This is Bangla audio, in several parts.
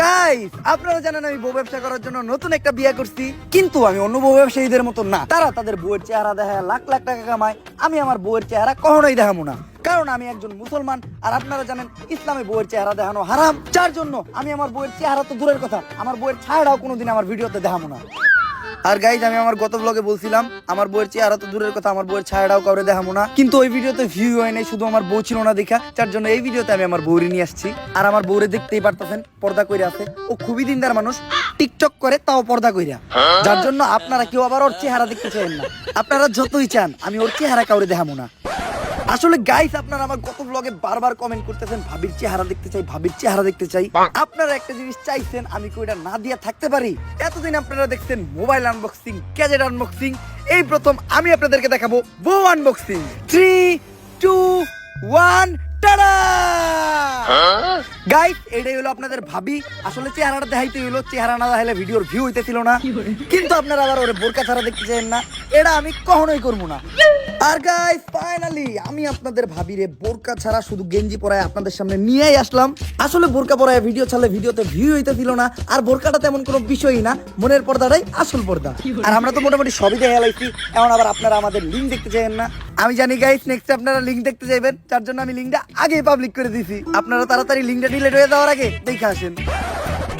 গাইস আপনারা জানেন আমি বউ ব্যবসা করার জন্য নতুন একটা বিয়ে করছি। কিন্তু আমি অন্য বউ ব্যবসায়ীদের মতো না। তারা তাদের বউয়ের চেহারা দেখায়, লাখ লাখ টাকা কামায়। আমি আমার বউয়ের চেহারা কখনোই দেখাবো না। কারণ আমি একজন মুসলমান, আর আপনারা জানেন ইসলামে বউয়ের চেহারা দেখানো হারাম। যার জন্য আমি আমার বউয়ের চেহারা তো দূরের কথা। আমার বউয়ের ছায়াটাও কোনোদিন আমার ভিডিওতে দেখামো না। আর গাইজ আমি আমার গত ব্লগে বলছিলাম, আমার বউয়ের চেহারা তো দূরের কথা আমার বউয়ের ছায়াটাও কাউরে দেখাবো না। কিন্তু ওই ভিডিওতে ভিউ হয় নাই, শুধু আমার বউ ছিল না দেখা। যার জন্য এই ভিডিওতে আমি আমার বউরে নিয়ে আসছি। আর আমার বউরে দেখতেই পারতেছেন, পর্দা কইরা আছে। ও খুবই দিনদার মানুষ, টিকটক করে, তাও পর্দা কইরা। যার জন্য আপনারা কেউ আবার ওর চেহারা দেখতে চান না। আপনারা যতই চান, আমি ওর চেহারা কাউরে দেখাবো না। আসলে গাইস আপনারা আমার গত ব্লগে বারবার কমেন্ট করতেছেন ভাবির চেহারা দেখতে চাই ভাবির চেহারা দেখতে চাই। আপনারা একটা জিনিস চাইছেন আমি কি ওটা না দিয়া থাকতে পারি? এতদিন আপনারা দেখছেন মোবাইল আনবক্সিং গ্যাজেট আনবক্সিং এই প্রথম আমি আপনাদেরকে দেখাবো বউ unboxing three two one tada guys এটাই হলো আপনাদের ভাবি। আসলে চেহারাটা দেখাইতে হলো চেহারা না দেখাইলে ভিডিওর ভিউ হইতেছিল না। কিন্তু আপনারা আবার ওরে বোরকা ছাড়া দেখতে চান না। এটা আমি কখনোই করব না। আর গাইস ফাইনালি আমি আপনাদের ভাবিরে বোরকা ছাড়া শুধু গেঞ্জি পরায় আপনাদের সামনে নিয়েই আসলাম। আসলে বোরকা পরায় ভিডিও ছাড়লে ভিডিওতে ভিউ হইতেছিল না আর বোরকাটা তেমন কোনো বিষয়ই না মনের পর্দাটাই আসল পর্দা। আর আমরা তো মোটামুটি সবই দেখে লাইছি এখন আবার আপনারা আমাদের লিঙ্ক দেখতে চাইেন না। আমি জানি গাইস নেক্সট আপনারা লিঙ্ক দেখতে চাইবেন তার জন্য আমি লিঙ্কটা আগেই পাবলিক করে দিছি আপনারা তাড়াতাড়ি লিঙ্কটা ডিলিট হয়ে যাওয়ার আগে দেখে আসেন।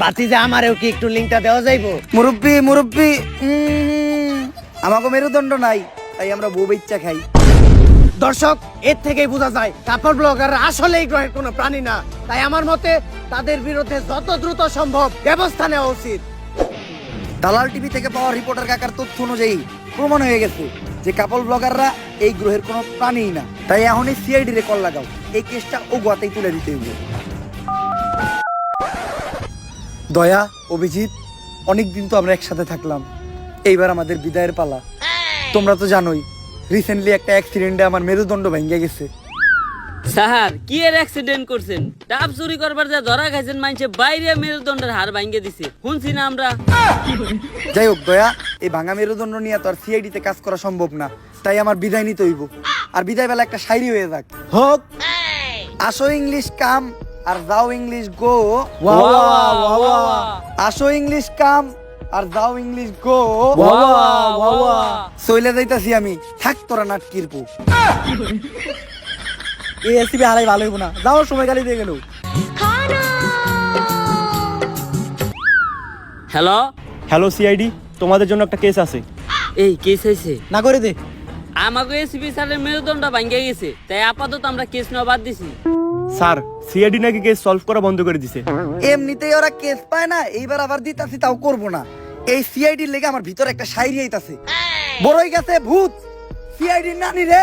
বাতি যে আমারেও কি একটু লিঙ্কটা দেওয়া যাইবো? মুরব্বি মুরব্বি উম, আমাকে মেরুদণ্ড নাই। তাই আমরা বউ ইচ্ছা খাই। দর্শক, এর থেকেই বোঝা যায়, কাপড় ব্লগার আসলে এই গ্রহের কোনো প্রাণী না। তাই আমার মতে তাদের বিরুদ্ধে যত দ্রুত সম্ভব ব্যবস্থা নেওয়া উচিত। দালাল টিভি থেকে পাওয়া রিপোর্টার কাকার তথ্য অনুযায়ী প্রমাণ হয়ে গেছে যে কাপল ব্লগাররা এই গ্রহের কোনো প্রাণীই না। তাই এখনই সিআইডি রে কল লাগাও। এই কেসটা ও গোয়াতেই তুলে দিতে হবে দয়া, অভিজিৎ, অনেকদিন তো আমরা একসাথে থাকলাম। এইবার আমাদের বিদায়ের পালা। তোমরা তো জানোই রিসেন্টলি একটা অ্যাক্সিডেন্টে আমার মেরুদণ্ড ভেঙে গেছে। স্যার কি এর অ্যাক্সিডেন্ট করছেন? ডাব চুরি করবার যা ধরা খাইছেন মাইনছে বাইরে মেরুদণ্ডের হাড় ভাঙ্গে দিছে। শুনছি না আমরা। যাই হোক দয়া এই ভাঙা মেরুদণ্ড নিয়ে তো আর সিআইডিতে কাজ করা সম্ভব না। তাই আমার বিদায় নিতে হইব। আর বিদায় বেলা একটা শায়রি হয়ে যাক। হোক। আসো ইংলিশ কাম আর যাও ইংলিশ গো। ওয়া ওয়া ওয়া ওয়া। আসো ইংলিশ কাম আর যাও ইংলিশ গো। সইলে যাইতাছি আমি। থাক তোরা নাটকির পু। এই এসিবি হারাই ভালো হইব না। যাওয়ার সময় গালি দিয়ে গেল। হ্যালো? হ্যালো সিআইডি তোমাদের জন্য একটা কেস আছে। এই কেস হয়েছে না করে দে। আমাকে এসপি স্যারের মেরুদণ্ড ভাঙ্গে গেছে। তাই আপাতত আমরা কেস নেওয়া বাদ দিছি। স্যার সিআইডি নাকি কেস সলভ করা বন্ধ করে দিছে। এমনিতেই ওরা কেস পায় না এইবার আবার দিতাছি তাও করব না। এই সিআইডির লেগে আমার ভিতরে একটা শায়রি আইতাছে। বড়ই গেছে ভূত। সিআইডির নানি রে।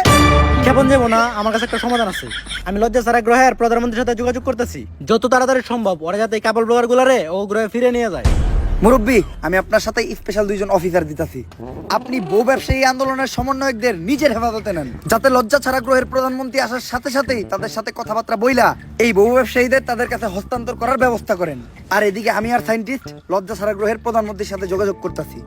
ক্ষেপণ যাব না আমার কাছে একটা সমাধান আছে। আমি লজ্জা সারা গ্রহের প্রধানমন্ত্রীর সাথে যোগাযোগ করতেছি। যত তাড়াতাড়ি সম্ভব ওরা যাতে এই কাপড় ব্লগার গুলারে ও গ্রহে ফিরে নিয়ে যায়। মুরব্বী আমি আপনার সাথে স্পেশাল দুইজন অফিসার দিতাছি। আপনি বউ ব্যবসায়ী আন্দোলনের সমন্বয়কদের নিজের হেফাজতে নেন। যাতে লজ্জা ছাড়া গ্রহের প্রধানমন্ত্রী আসার সাথে সাথেই তাদের সাথে কথাবার্তা বইলা এই বউ ব্যবসায়ীদের তাদের কাছে হস্তান্তর করার ব্যবস্থা করেন। আর এদিকে আমি আর সাইন্টিস্ট লজ্জা ছাড়া গ্রহের প্রধানমন্ত্রীর সাথে যোগাযোগ করতেছি।